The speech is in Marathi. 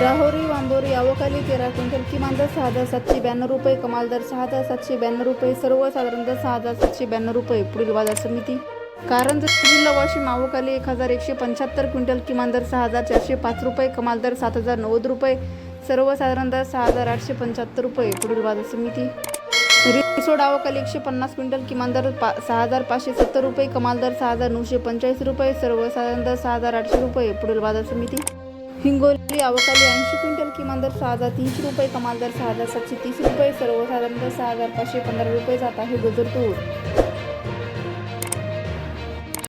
राहोरी वांबोरी अवकाली तेरा क्विंटल किमान दर सहा हजार सातशे ब्याण्णव रुपये कमाल दर सहा हजार सातशे ब्याण्णव रुपये सर्वसाधारण दर सहा हजार सातशे ब्याण्णव रुपये पुढील बाजार समिती. कारण जिल्हा वाशिम अवकाली एक हजार एकशे पंच्याहत्तर क्विंटल किमान दर सहा हजार चारशे पाच रुपये कमाल दर सात हजार नव्वद रुपये सर्वसाधारण दर सहा हजार आठशे पंच्याहत्तर रुपये पुढील बाजार समिती. रिसोड अवकाली एकशे पन्नास क्विंटल किमान दर पा सहा हजार पाचशे सत्तर रुपये कमाल दर सहा हजार नऊशे पंचेचाळीस रुपये सर्वसाधारण दर सहा हजार आठशे रुपये पुढील बाजार समिती. हिंगोली अवकाली ऐंशी क्विंटल किमान दर सहा हजार तीनशे रुपये कमाल दर सहा हजार सातशे तीस रुपये सर्वसाधारण दर सहा हजार पाचशे पंधरा रुपये जात आहे गजर तूर.